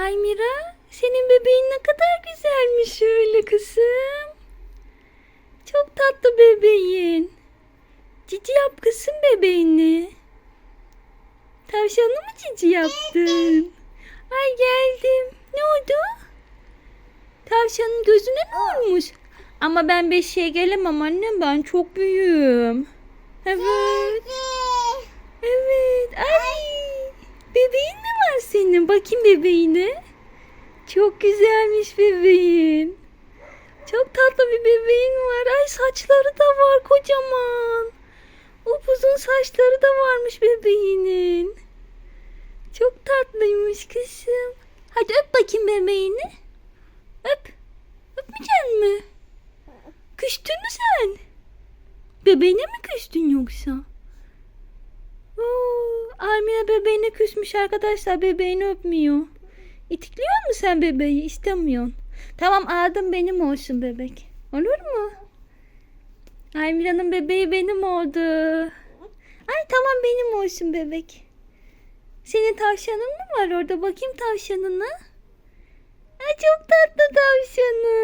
Aymira senin bebeğin ne kadar güzelmiş öyle kızım. Çok tatlı bebeğin. Cici yap kızım bebeğini. Tavşanı mı cici yaptın? Ay geldim. Ne oldu? Tavşanın gözüne ne olmuş? Ama ben beşiğe gelemem annem ben çok büyüğüm. Evet. Ay. Bebeğin mi var senin? Bakayım bebeğine. Çok güzelmiş bebeğin. Çok tatlı bir bebeğin var. Ay saçları da var kocaman. Upuzun saçları da varmış bebeğinin. Çok tatlıymış kızım. Hadi öp bakayım bebeğini. Öp. Öpmeyecek mi? Küstün mü sen? Bebeğine mi küstün yoksa? Oo, Armina bebeğine küsmüş arkadaşlar. Bebeğini öpmüyor. İtikliyor mu sen bebeği? İstemiyorsun. Tamam adım benim olsun bebek. Olur mu? Almira'nın bebeği benim oldu. Ay tamam benim olsun bebek. Senin tavşanın mı var orada? Bakayım tavşanına. Ay çok tatlı tatlı.